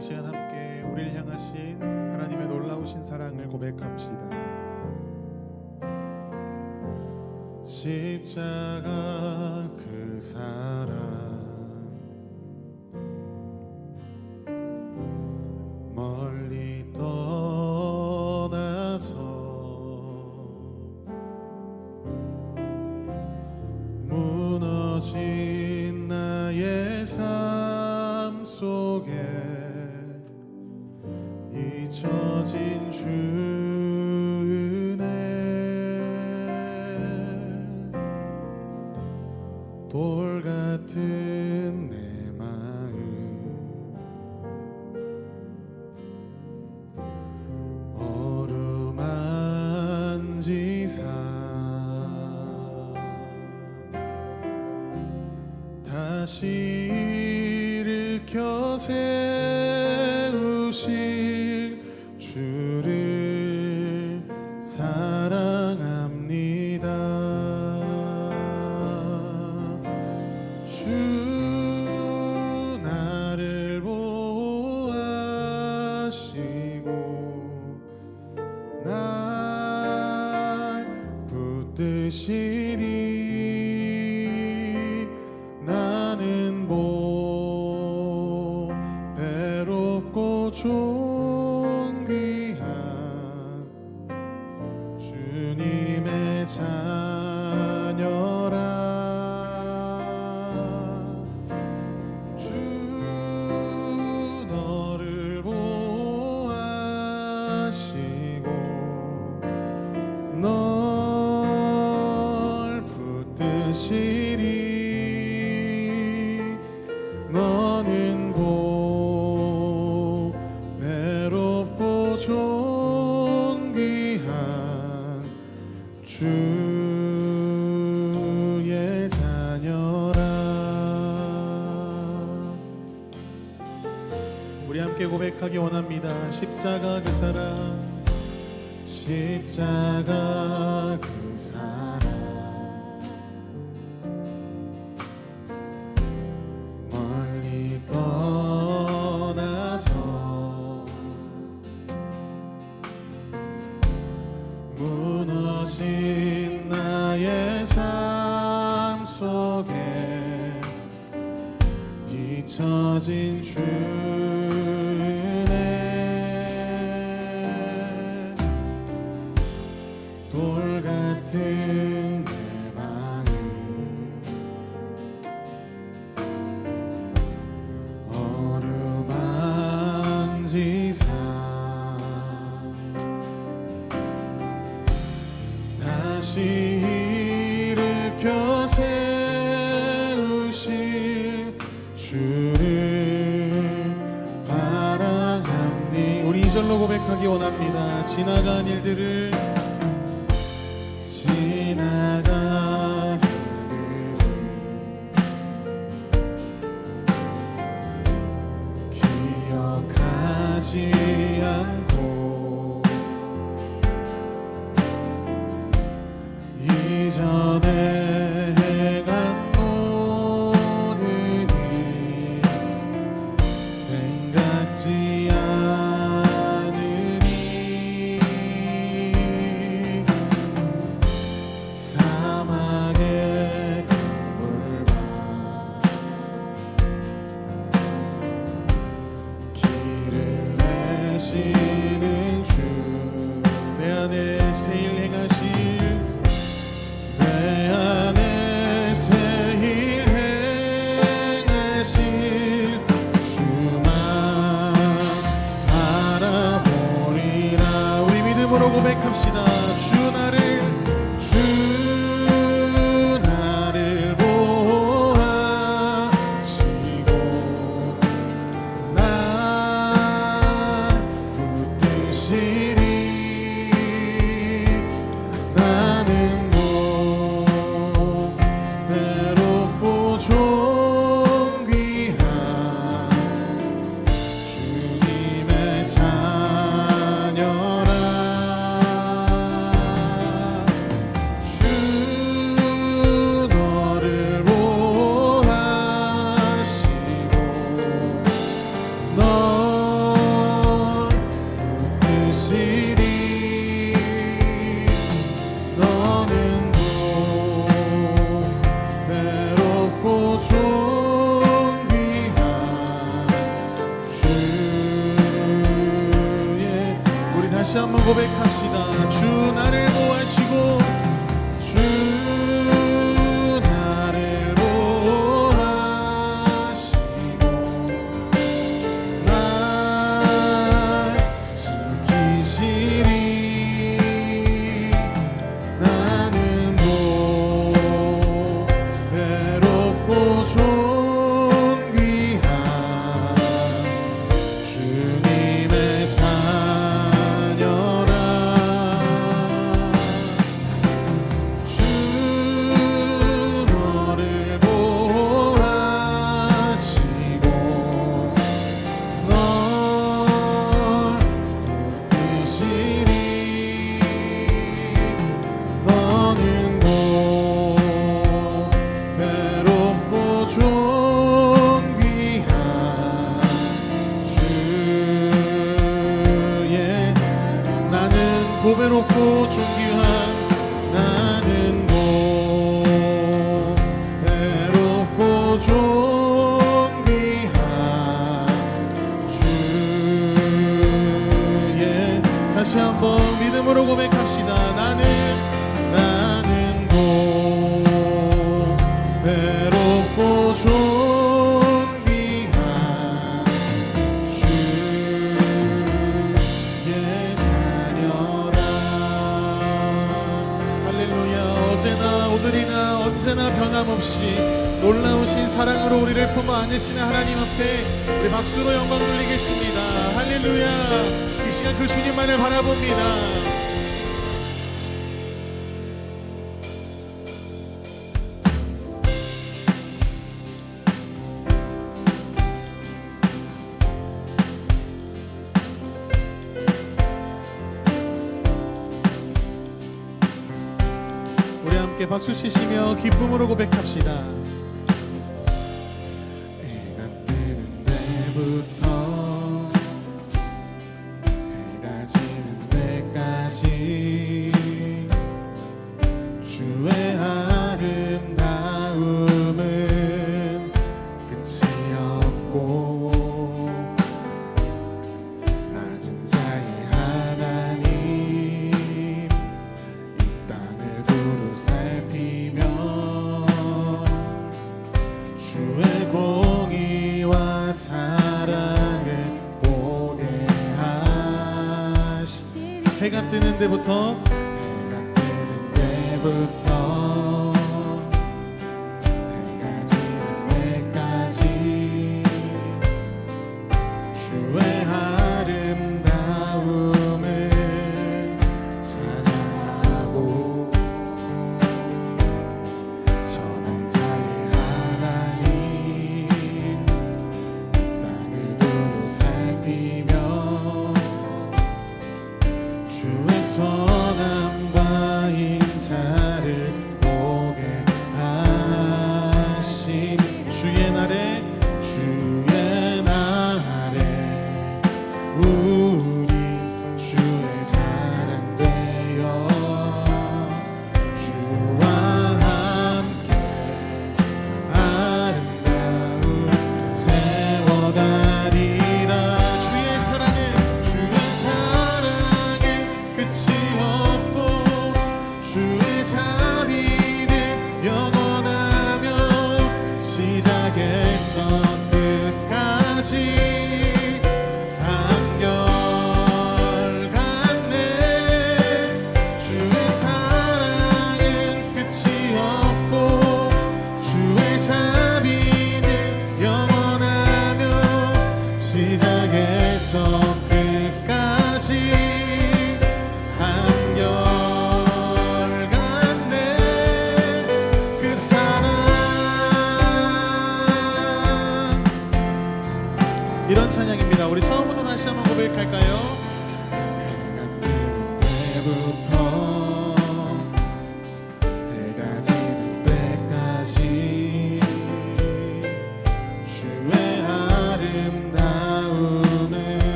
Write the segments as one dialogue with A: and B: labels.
A: 이 시간 함께 우리를 향하신 하나님의 놀라우신 사랑을 고백합시다. 십자가 그 사랑 돌 같은 되시리 주의 자녀라. 우리 함께 고백하기 원합니다. 십자가 그 사랑 십자가 그 사랑 돌 같은 고백합시다. 주 나를 믿음으로 고백합시다. 나는 나는 고대롭고 존귀한 주의 자녀라. 할렐루야. 어제나 오늘이나 언제나 변함없이 놀라우신 사랑으로 우리를 품어 안으시는 하나님 앞에 우리 박수로 영광 돌리겠습니다. 할렐루야. 이 시간 그 주님만을 바라봅니다. 우리 함께 박수 치시며 기쁨으로 고백합시다. 해가 뜨는 데부터 해가 뜨는 데부터.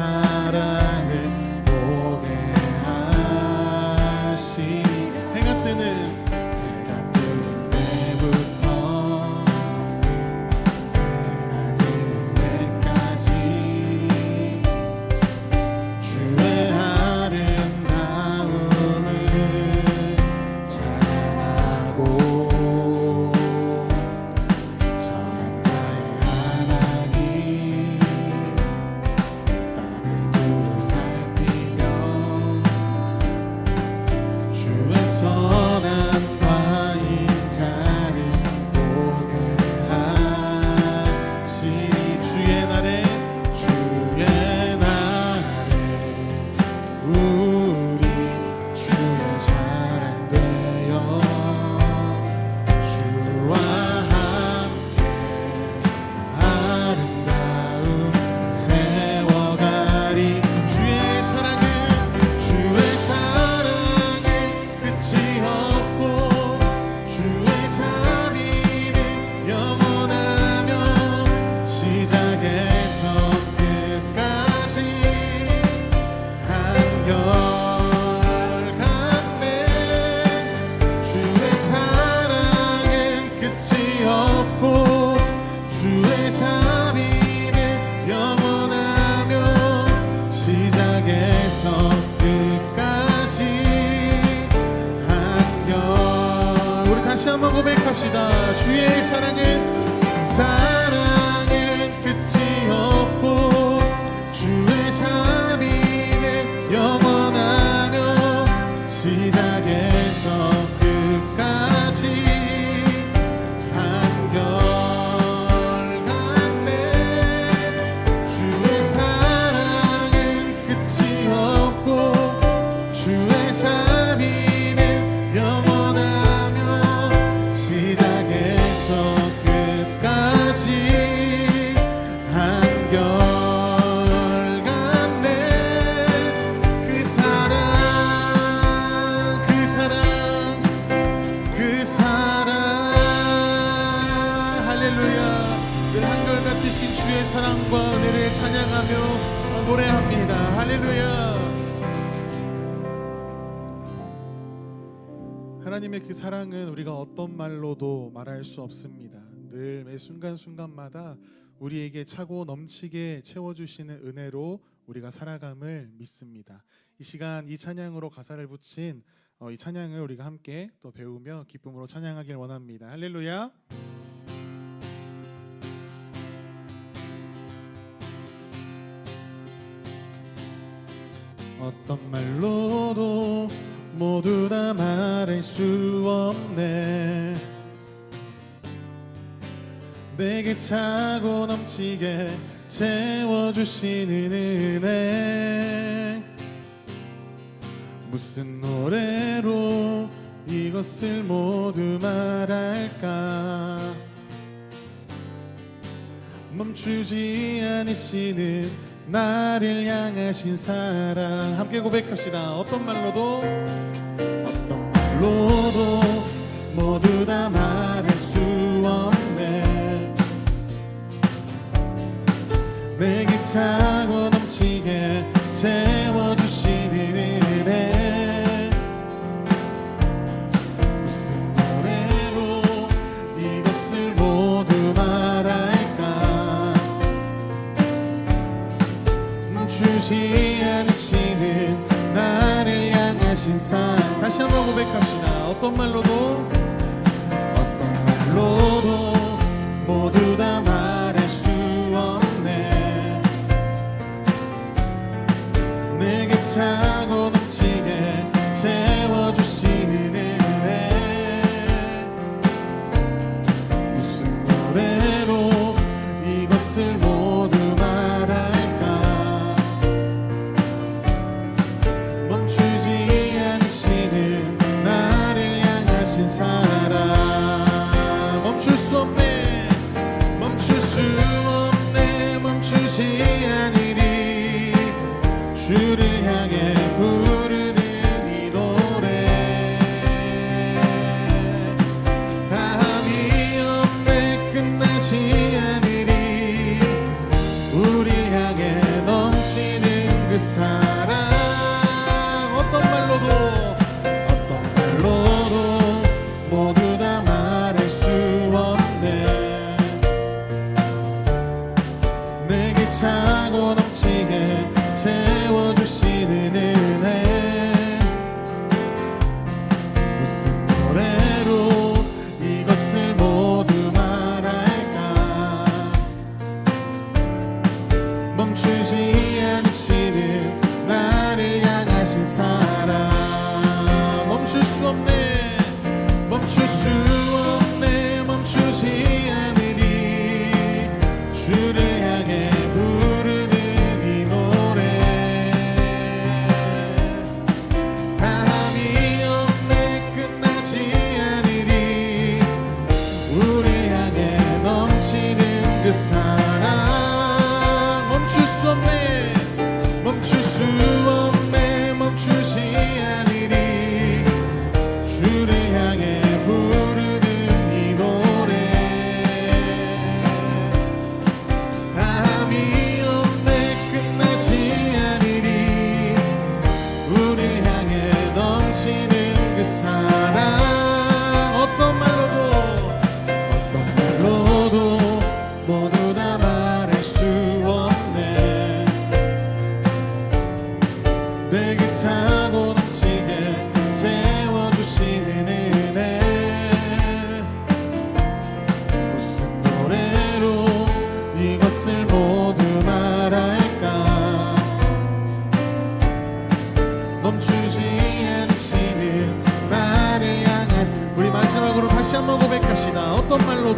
A: para 고백합시다. 주의 사랑은 사랑 그 사랑은 우리가 어떤 말로도 말할 수 없습니다 늘 매 순간순간마다 우리에게 차고 넘치게 채워주시는 은혜로 우리가 살아감을 믿습니다 이 시간 이 찬양으로 가사를 붙인 어, 이 찬양을 우리가 함께 또 배우며 기쁨으로 찬양하길 원합니다. 할렐루야. 어떤 말로도 모두 다 말할 수 없네. 내게 차고 넘치게 채워주시는 은혜. 무슨 노래로 이것을 모두 말할까? 멈추지 않으시는 나를 향하신 사랑. 함께 고백합시다. 어떤 말로도? 어떤 말로도 모두 다 말할 수 없네. 내게 차고 멈추지 않으시는 나를 향하신 사랑. 다시 한번 고백합시다. 어떤 말로도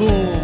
A: Mundo.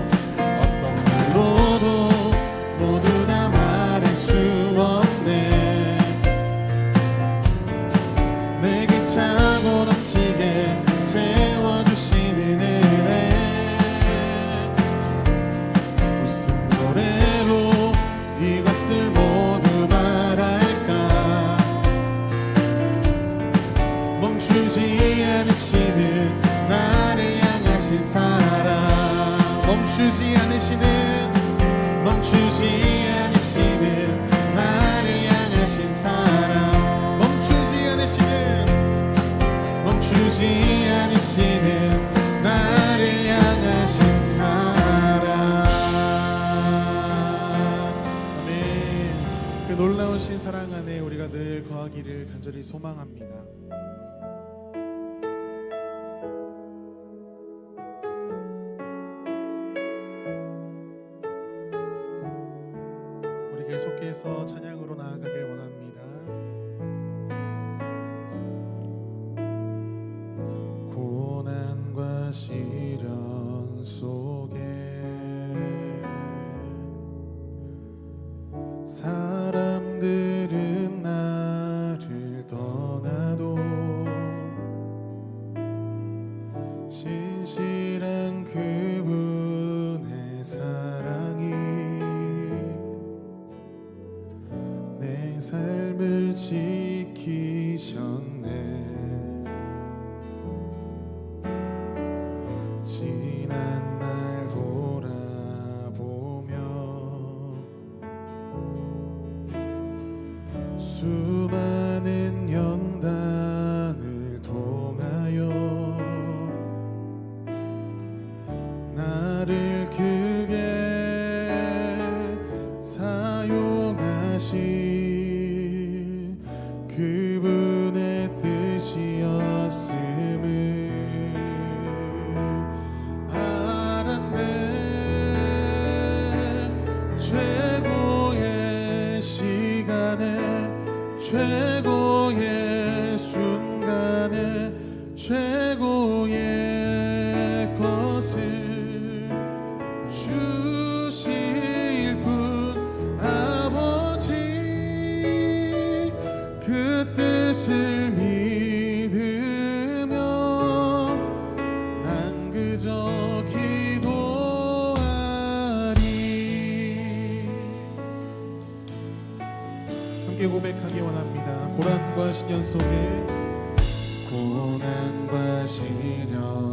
A: 늘 거하기를 간절히 소망합니다. See. 주님께 고백하기 원합니다. 고난과 시련 속에 고난과 시련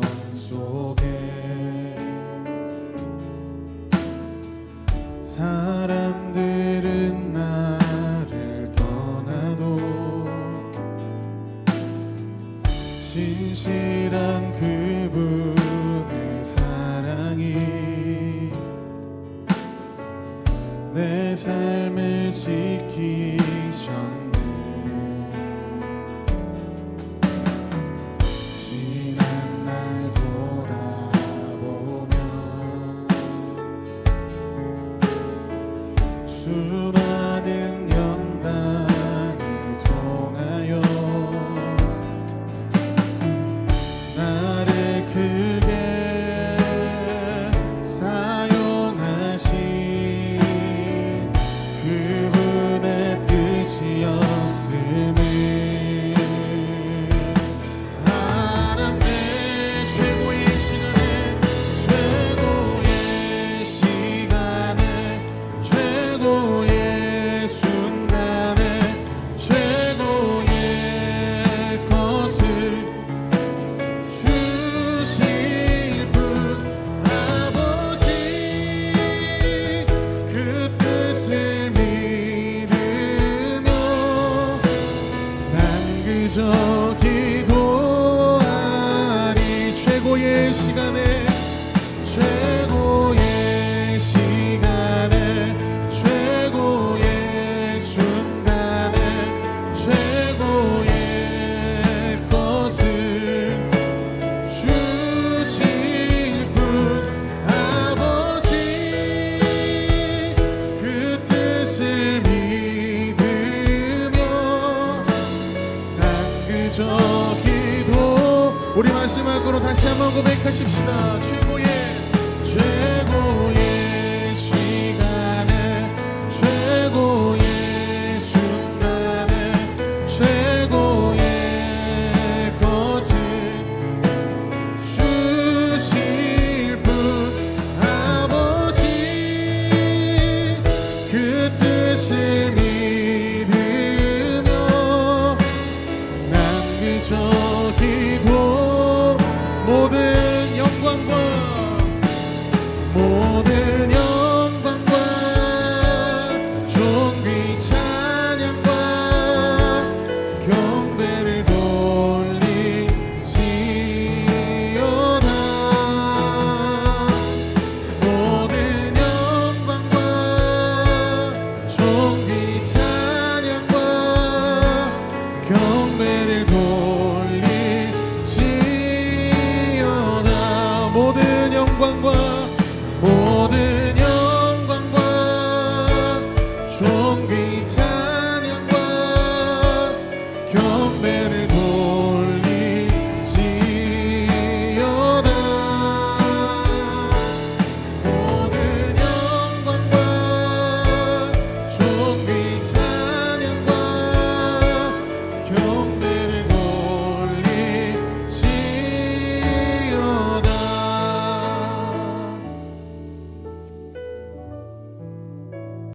A: 하십시다.